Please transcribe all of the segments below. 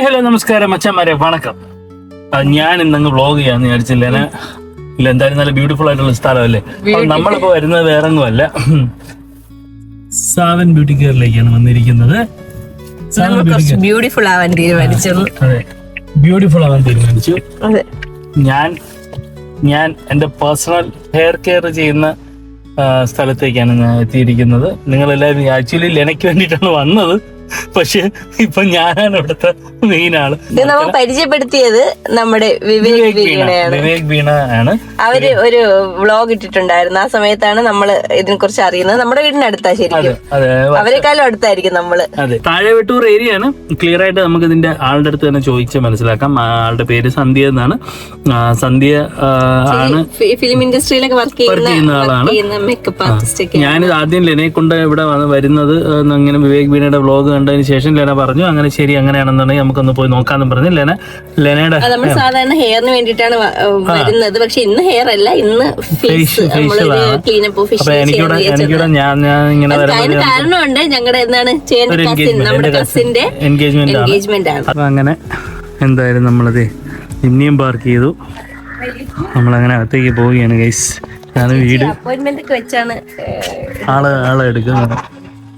Hi hello നമസ്കാരം അച്ഛന്മാരെ വണക്കം. ഞാൻ ഇന്നങ്ങ് വ്ളോഗ് ചെയ്യാന്ന് വിചാരിച്ചില്ല. ഇല്ല എന്തായാലും നല്ല ബ്യൂട്ടിഫുൾ ആയിട്ടുള്ള സ്ഥലമല്ലേ? നമ്മളിപ്പോ വരുന്നത് വേറെ ഒന്നുമല്ല സാവൻ ബ്യൂട്ടി കെയറിലേക്കാണ് വന്നിരിക്കുന്നത്. ബ്യൂട്ടിഫുൾ ആവാൻ തീരുമാനിച്ചെന്ന് അതെ ബ്യൂട്ടിഫുൾ ആവാൻ തീരുമാനിച്ചു. ഞാൻ ഞാൻ എന്റെ പേഴ്സണൽ ഹെയർ കെയർ ചെയ്യുന്ന സ്ഥലത്തേക്കാണ് ഞാൻ എത്തിയിരിക്കുന്നത്. നിങ്ങൾ എല്ലാവരും ആക്ച്വലി ലെനയ്ക്ക് വേണ്ടിയിട്ടാണ് വന്നത്. പക്ഷെ ഇപ്പൊ ഞാനാണ് ഇവിടുത്തെ മെയിൻ ആൾ. നമ്മൾ പരിചയപ്പെടുത്തിയത് നമ്മുടെ വിവേക് വിവേക് ബീണ വീണയാണ് വിവേക് വീണ ആണ്. അവർ ഒരു വ്ളോഗ് ഇട്ടിട്ടുണ്ടായിരുന്നു. ആ സമയത്താണ് നമ്മൾ ഇതിനെ കുറിച്ച് അറിയുന്നത്. നമ്മുടെ വീടിനടുത്താ അടുത്താ ശരിക്കും അവരെക്കാളും അടുത്തായിരിക്കും നമ്മൾ. അതെ. താഴെ വെട്ടൂർ ഏരിയ ആണ് ക്ലിയർ ആയിട്ട് നമുക്ക് ഇതിന്റെ ആളുടെ അടുത്ത് തന്നെ ചോദിച്ച് മനസ്സിലാക്കാം. ആളുടെ പേര് സന്ധ്യ എന്നാണ്. സന്ധ്യ ആണ് ഫിലിം ഇൻഡസ്ട്രിയിലൊക്കെ വർക്ക് ചെയ്യുന്ന ആളാണ്. മേക്കപ്പ് ആർട്ടിസ്റ്റ് ഞാൻ ഞാനിത് ആദ്യം ലെനയെ കൊണ്ട് ഇവിടെ വരുന്നത് അങ്ങനെ വിവേക് വീണയുടെ വ്ലോഗ് കണ്ടതിന് ശേഷം ലെന പറഞ്ഞു അങ്ങനെ ശരി അങ്ങനെയാണെന്നുണ്ടെങ്കിൽ നമുക്കൊന്ന് പോയി നോക്കാന്ന് പറഞ്ഞു. ലെന ലെനയുടെ നമ്മൾ സാധാരണ ഹെയറിന് വേണ്ടിയിട്ടാണ് വരുന്നത്. പക്ഷെ ഇന്ന് ഹെയർ അല്ല ഇന്ന് ഫേസ് നമ്മളൊരു ക്ലീനപ്പ് അപ്പൊ ഫിഷ്യൽ എനിക്കിവിടെ എനിക്കിവിടെ ഞാൻ ഞാൻ ഇങ്ങനെ കാരണമുണ്ട് ഞങ്ങളുടെ എന്താണ് നമ്മുടെ കസിന്റെ എൻഗേജ്മെന്റ് ആണ്. എൻഗേജ്മെന്റ് ആണ്. അപ്പൊ അങ്ങനെ എന്തായാലും നമ്മളത് ഇനിയും പാർക്ക് ചെയ്തു. നമ്മളങ്ങനെ അകത്തേക്ക് പോവുകയാണ് ഗൈസ് ഞാൻ വീട് അപ്പോയിന്റ്മെന്റ് വെച്ചാണ് ആൾ ആളെ എടുക്കുന്നത്.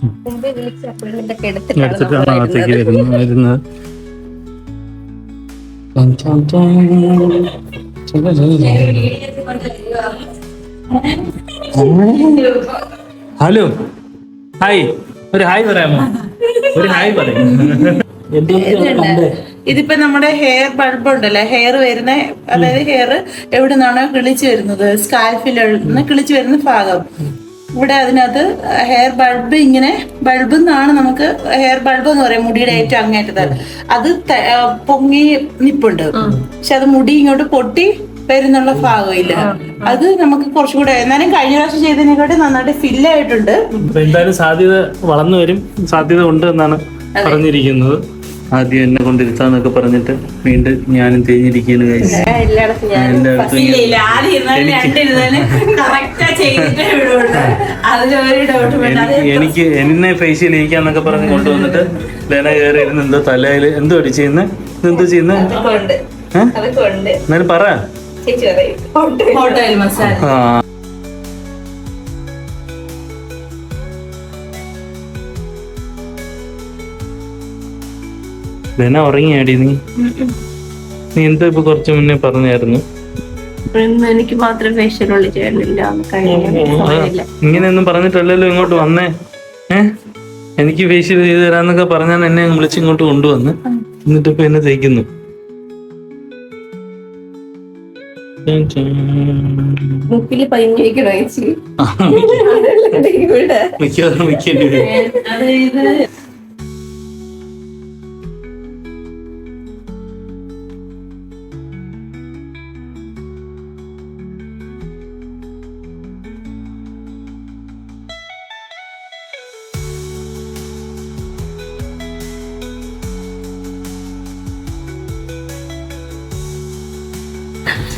മുമ്പേ വിളിച്ച് അപ്പോയിന്റ്മെന്റ് ഒക്കെ എടുത്തിട്ടാണ് എടുത്തിട്ടാണ് നമ്മൾ അകത്തേക്ക് വരുന്നത്. വരുന്നത് വരുന്നത്. ഹലോ. ഹായ്. ഒരു ഹായ് പറയാമോ? ഒരു ഹായ് പറയാം. ഇതിപ്പോ നമ്മുടെ ഹെയർ ബൾബ് ഉണ്ടല്ലോ ഹെയർ വരുന്ന അതായത് ഹെയർ എവിടെ നിന്നാണോ കിളിച്ചു വരുന്നത്? സ്കാൽഫിൽ നിന്ന് കിളിച്ചു വരുന്ന ഭാഗം. ഇവിടെ അതിനകത്ത് ഹെയർ ബൾബ് ഇങ്ങനെ ബൾബ് എന്നാണ് നമുക്ക് ഹെയർ ബൾബ് എന്ന് പറയാം മുടിയുടെ ഏറ്റവും അങ്ങേറ്റത് അത് പൊങ്ങി നിപ്പുണ്ട്. പക്ഷെ അത് മുടി ഇങ്ങോട്ട് പൊട്ടി വരുന്നുള്ള ഭാഗമില്ല. അത് നമുക്ക് കുറച്ചുകൂടെ എന്നാലും കഴിഞ്ഞ പ്രാവശ്യം ചെയ്തതിനെക്കാട്ടി നന്നായിട്ട് ഫില്ല് ആയിട്ടുണ്ട്. എന്തായാലും സാധ്യത വളർന്നു വരും. സാധ്യത ഉണ്ട് എന്നാണ് പറഞ്ഞിരിക്കുന്നത്. ആദ്യം എന്നെ കൊണ്ടിരുത്താന്നൊക്കെ പറഞ്ഞിട്ട് വീണ്ടും ഞാനും തേഞ്ഞിരിക്കുകയാണ് എല്ലായിടത്തും എനിക്ക് എനിക്ക് എന്നെ ഫേഷ്യൽ ചെയ്യിക്കാന്നൊക്കെ പറഞ്ഞ് കൊണ്ടുവന്നിട്ട് ലേന കയറി ഇരുന്ന് എന്തോ തലയിൽ എന്തോ അടി ചെയ്യുന്ന? എന്തോ ചെയ്യുന്ന? എന്നാലും പറ. ആ. ലേന ഉറങ്ങിയാടി നീ? നീ എന്തോ ഇപ്പൊ കുറച്ച് മുന്നേ പറഞ്ഞായിരുന്നു. ഇന്ന് എനിക്ക് മാത്രം ഫേഷ്യൽ ഉള്ളി ചെയ്യാനില്ല കഴിഞ്ഞില്ല ഇങ്ങനെയൊന്നും പറഞ്ഞിട്ടല്ലല്ലോ ഇങ്ങോട്ട് വന്നേ. ഏ? എനിക്ക് ഫേഷ്യൽ ചെയ്ത് തരാന്നൊക്കെ പറഞ്ഞാൽ എന്നെ വിളിച്ച് ഇങ്ങോട്ട് കൊണ്ടുവന്ന്. എന്നിട്ട് ഇപ്പൊ എന്നെ തേക്കുന്നു. മുക്കിൽ പതിഞ്ഞിരിക്കണോ ചേച്ചി? മിക്കവാറും മിക്കേണ്ടി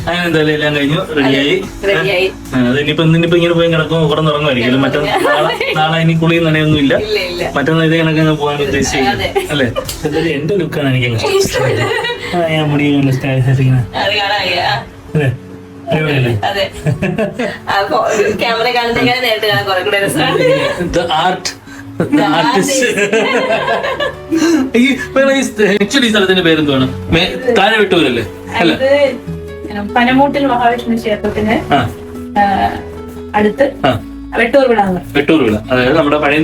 അങ്ങനെ എന്തായാലും എല്ലാം കഴിഞ്ഞു. റെഡിയായി റെഡിയായി അതിനിപ്പോ ഇന്നിപ്പോ ഇങ്ങനെ പോയി കിടക്കും കിടന്ന് ഉറങ്ങുമായിരിക്കും മറ്റേ നാളെ ഇനി കുളിയും നനയൊന്നും ഇല്ല. മറ്റന്നാൾ ഇതേ കണക്ക് പോകാൻ ഉദ്ദേശിച്ചിരിക്കുന്നത് അല്ലേ? എന്തായാലും എന്റെ ലുക്കാണ് എനിക്ക് ഞാൻ മുടി. അല്ലേ? ക്യാമറ നേരിട്ട് കാണാൻ കുറെ കൂടെ രസമാണ് ആക്ച്വലി ഈ സ്ഥലത്തിന്റെ പേരെന്തുവാണ്? മേ- താഴെ വിട്ടൂരല്ലേ? അല്ല? പനമൂട്ടിൽ മഹാവിഷ്ണു ക്ഷേത്രത്തിന് അടുത്ത്. വെട്ടൂർ വിടാന്ന് വെട്ടൂർ വിള. അതായത് നമ്മുടെ പഴയ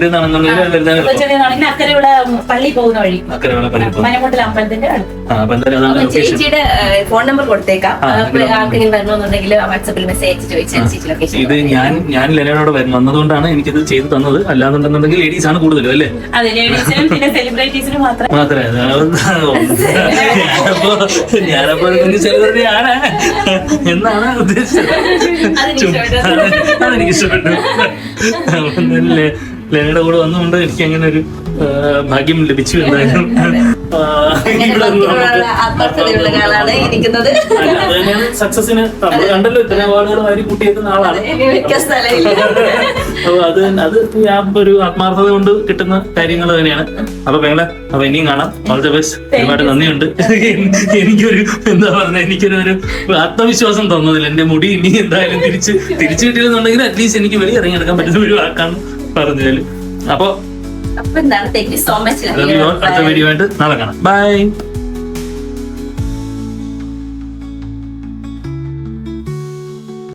അക്കരവിള പള്ളി പോകുന്ന വഴി. അക്കരെ പള്ളി പരിപ്പ് പനമൂട്ടിൽ അമ്പലത്തിന്റെ അടുത്ത്. ആ അപ്പൊ എന്തായാലും ലൊക്കേഷൻ ചേച്ചിയുടെ ഫോൺ നമ്പർ കൊടുത്തേക്കാം. ആ, അപ്പോൾ ആർക്കെങ്കിലും വരണമെന്നുണ്ടെങ്കിൽ വാട്സാപ്പിൽ മെസ്സേജ് ഇത് ഞാൻ ഞാൻ ലെനോട് വന്നതുകൊണ്ടാണ് എനിക്കിത് ചെയ്തു തന്നത്. അല്ലാന്നുണ്ടെന്നുണ്ടെങ്കിൽ ലേഡീസ് ആണ് കൂടുതലും അല്ലേ? മാത്രമേ. ഞാനപ്പോ സെലിബ്രിറ്റി ആണ് എന്നാണ് ഉദ്ദേശിച്ചത്. അതെനിക്ക് ഇഷ്ടപ്പെട്ടു. ലെനയുടെ കൂടെ വന്നുകൊണ്ട് എനിക്ക് അങ്ങനെ ഒരു ഭാഗ്യം ലഭിച്ചു തന്നെയാണ്. സക്സസിന് നമ്മൾ കണ്ടല്ലോ ഇത്ര അവാർഡുകൾ വാരി കൂട്ടിയേക്കുന്ന ആളാണ്. അത് ഒരു ആത്മാർത്ഥത കൊണ്ട് കിട്ടുന്ന കാര്യങ്ങൾ തന്നെയാണ്. അപ്പൊ പെങ്ങളെ അപ്പൊ ഇനിയും കാണാം. ഓൾ ദ ബെസ്റ്റ് ഒരുപാട് നന്ദിയുണ്ട്. എനിക്കൊരു എന്താ പറഞ്ഞ എനിക്കൊരു ഒരു ആത്മവിശ്വാസം തോന്നുന്നില്ല. എന്റെ മുടി ഇനി എന്തായാലും തിരിച്ച് തിരിച്ചു കിട്ടിയെന്നുണ്ടെങ്കിൽ അറ്റ്ലീസ്റ്റ് എനിക്ക് വെളി ഇറങ്ങിയെടുക്കാൻ പറ്റുന്ന ഒരു വാക്കാണ് പറഞ്ഞാൽ അപ്പൊ അപ്പൊ എന്താണ് താങ്ക് യു സോ മച്ച് അടുത്ത വീഡിയോ ആയിട്ട് നാളെ കാണാം. ബൈ